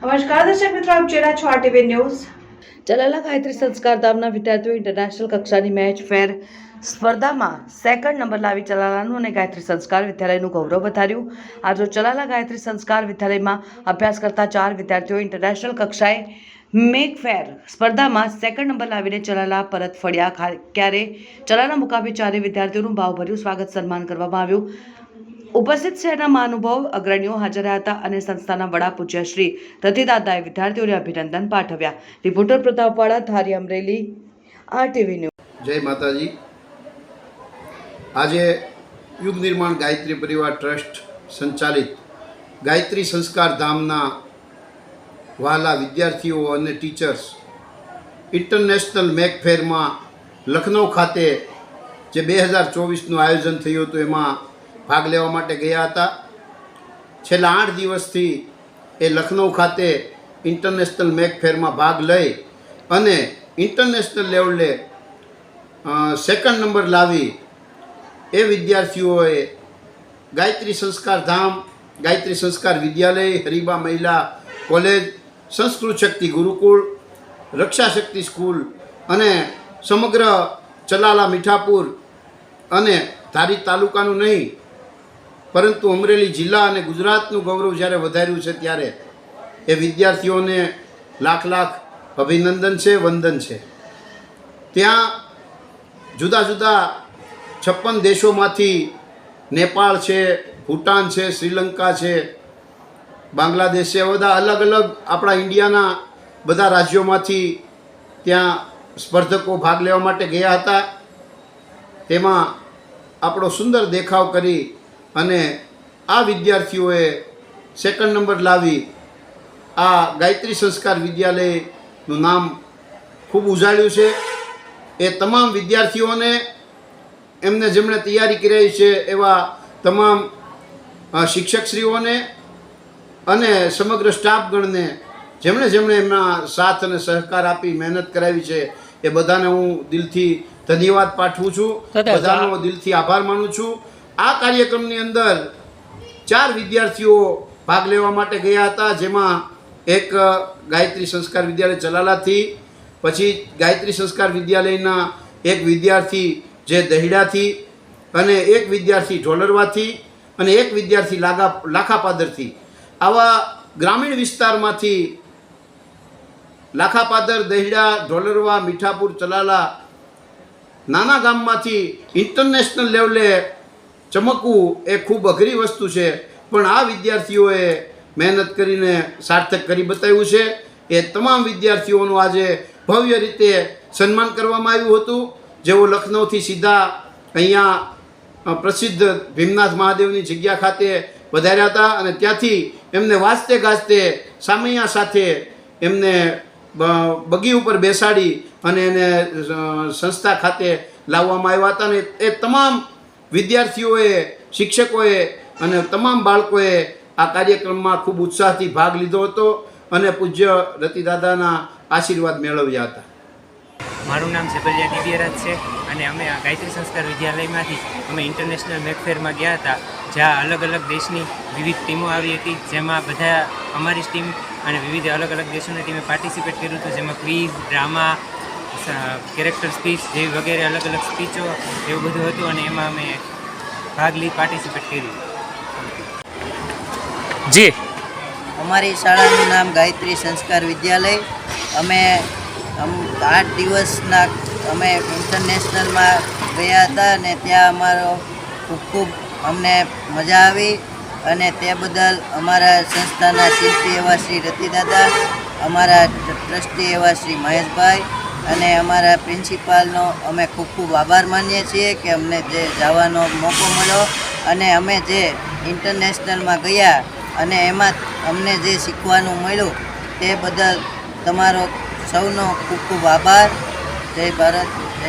નમસ્કાર દર્શક મિત્રો, આપ જોઈ રહ્યા છો આરટીવી ન્યૂઝ. ચલાલા ગાયત્રી સંસ્કાર ધામના વિદ્યાર્થીઓ ઇન્ટરનેશનલ કક્ષાની મેચ ફેર સ્પર્ધામાં સેકન્ડ નંબર લાવી ચલાલાનું અને ગાયત્રી સંસ્કાર વિદ્યાલયનું ગૌરવ વધાર્યું. આજે ચલાલા ગાયત્રી સંસ્કાર વિદ્યાલયમાં અભ્યાસ કરતા ચાર વિદ્યાર્થીઓ ઇન્ટરનેશનલ કક્ષાએ મેક ફેર સ્પર્ધામાં સેકન્ડ નંબર લાવીને ચલાલા પરત ફળ્યા ક્યારે ચલાલા મુકામે ચારે વિદ્યાર્થીઓનું ભાવભર્યું સ્વાગત સન્માન કરવામાં આવ્યું. ઉપસ્થિત શહેરના મહાનુભાવ, અગ્રણીઓ હાજર હતા અને સંસ્થાના વડા પૂજ્ય શ્રી રતિદાદાએ વિદ્યાર્થીઓને અભિનંદન પાઠવ્યા. રિપોર્ટર પ્રતાપવાળા ધારી અમરેલી આ ટીવી ન્યૂઝ. જય માતાજી. આજે યુગ નિર્માણ ગાયત્રી પરિવાર ટ્રસ્ટ સંચાલિત ગાયત્રી સંસ્કાર ધામના વાલા વિદ્યાર્થીઓ અને ટીચર્સ ઇન્ટરનેશનલ મેક ફેરમાં લખનૌ ખાતે જે બે હજાર ચોવીસનું આયોજન થયું હતું, એમાં ભાગ લેવા માટે ગયા હતા. છેલ્લા આઠ દિવસથી એ લખનૌ ખાતે ઇન્ટરનેશનલ મેકફેરમાં ભાગ લઈ અને ઇન્ટરનેશનલ લેવલે સેકન્ડ નંબર લાવી એ વિદ્યાર્થીઓએ ગાયત્રી સંસ્કાર ધામ, ગાયત્રી સંસ્કાર વિદ્યાલય, હરિબા મહિલા કોલેજ, સંસ્કૃત શક્તિ ગુરુકુળ, રક્ષા શક્તિ સ્કૂલ અને સમગ્ર ચલાલા મીઠાપુર અને ધારી તાલુકાનું નહીં પરંતુ અમરેલી જિલ્લા અને ગુજરાતનું ગૌરવ જ્યારે વધાર્યું છે ત્યારે એ વિદ્યાર્થીઓને લાખ લાખ અભિનંદન છે, વંદન છે. ત્યાં જુદા જુદા છપ્પન દેશોમાંથી નેપાળ છે, ભૂટાન છે, શ્રીલંકા છે, બાંગ્લાદેશ છે, બધા અલગ અલગ આપણા ઇન્ડિયાના બધા રાજ્યોમાંથી ત્યાં સ્પર્ધકો ભાગ લેવા માટે ગયા હતા. તેમાં આપણો સુંદર દેખાવ કરી અને આ વિદ્યાર્થીઓએ સેકન્ડ નંબર લાવી. આ ગાયત્રી સંસ્કાર વિદ્યાલયનું નામ ખૂબ ઉજાળ્યું છે. એ તમામ વિદ્યાર્થીઓને એમને જેમણે તૈયારી કરી છે એવા તમામ શિક્ષકશ્રીઓને અને સમગ્ર સ્ટાફગણને જેમણે જેમણે એમના સાથ અને સહકાર આપી મહેનત કરાવી છે એ બધાને હું દિલથી ધન્યવાદ પાઠવું છું. બધાનો દિલથી આભાર માનું છું. આ કાર્યક્રમની અંદર ચાર વિદ્યાર્થીઓ ભાગ લેવા માટે ગયા હતા, જેમાં એક ગાયત્રી સંસ્કાર વિદ્યાલય ચલાલાથી પછી ગાયત્રી સંસ્કાર વિદ્યાલયના એક વિદ્યાર્થી જે દહીડાથી અને એક વિદ્યાર્થી ઢોલરવાથી અને એક વિદ્યાર્થી લાગા, લાખાપાદરથી. આવા ગ્રામીણ વિસ્તારમાંથી લાખાપાદર, દહીડા, ઢોલરવા, મીઠાપુર, ચલાલા નાના ગામમાંથી ઇન્ટરનેશનલ લેવલે ચમકવું એ ખૂબ અઘરી વસ્તુ છે. પણ આ વિદ્યાર્થીઓએ મહેનત કરીને સાર્થક કરી બતાવ્યું છે એ તમામ વિદ્યાર્થીઓનું આજે ભવ્ય રીતે સન્માન કરવામાં આવ્યું હતું. જેઓ લખનૌથી સીધા અહીંયા પ્રસિદ્ધ ભીમનાથ મહાદેવની જગ્યા ખાતે વધાર્યા હતા અને ત્યાંથી એમને વાંચતે ગાજતે સામૈયા સાથે એમને બગી ઉપર બેસાડી અને એને સંસ્થા ખાતે લાવવામાં આવ્યા હતા અને એ તમામ વિદ્યાર્થીઓએ, શિક્ષકોએ અને તમામ બાળકોએ આ કાર્યક્રમમાં ખૂબ ઉત્સાહથી ભાગ લીધો હતો અને પૂજ્ય રતિદાદાના આશીર્વાદ મેળવ્યા હતા. મારું નામ સેબલિયા દિવ્યરાજ છે અને અમે આ ગાયત્રી સંસ્કાર વિદ્યાલયમાંથી અમે ઇન્ટરનેશનલ મેકફેરમાં ગયા હતા, જ્યાં અલગ અલગ દેશની વિવિધ ટીમો આવી હતી, જેમાં બધા અમારી ટીમ અને વિવિધ અલગ અલગ દેશોની ટીમે પાર્ટિસિપેટ કર્યું હતું, જેમાં ક્વિઝ ડ્રામા કેરેક્ટર સ્પીચ જેવી વગેરે અલગ અલગ સ્પીચો એવું બધું હતું અને એમાં અમે ભાગ લઈ પાર્ટિસિપેટ કર્યું જી. અમારી શાળાનું નામ ગાયત્રી સંસ્કાર વિદ્યાલય. અમે અમ આઠ દિવસના અમે ઇન્ટરનેશનલમાં ગયા હતા અને ત્યાં અમારો ખૂબ ખૂબ અમને મજા આવી અને તે બદલ અમારા સંસ્થાના શિલ્પી એવા શ્રી રતિદાદા અમારા ટ્રસ્ટી એવા શ્રી મહેશભાઈ અને અમારા પ્રિન્સિપાલનો અમે ખૂબ ખૂબ આભાર માનીએ છીએ કે અમને જે જવાનો મોકો મળ્યો અને અમે જે ઇન્ટરનેશનલમાં ગયા અને એમાં અમને જે શીખવાનું મળ્યું તે બદલ તમારો સૌનો ખૂબ ખૂબ આભાર. જય ભારત.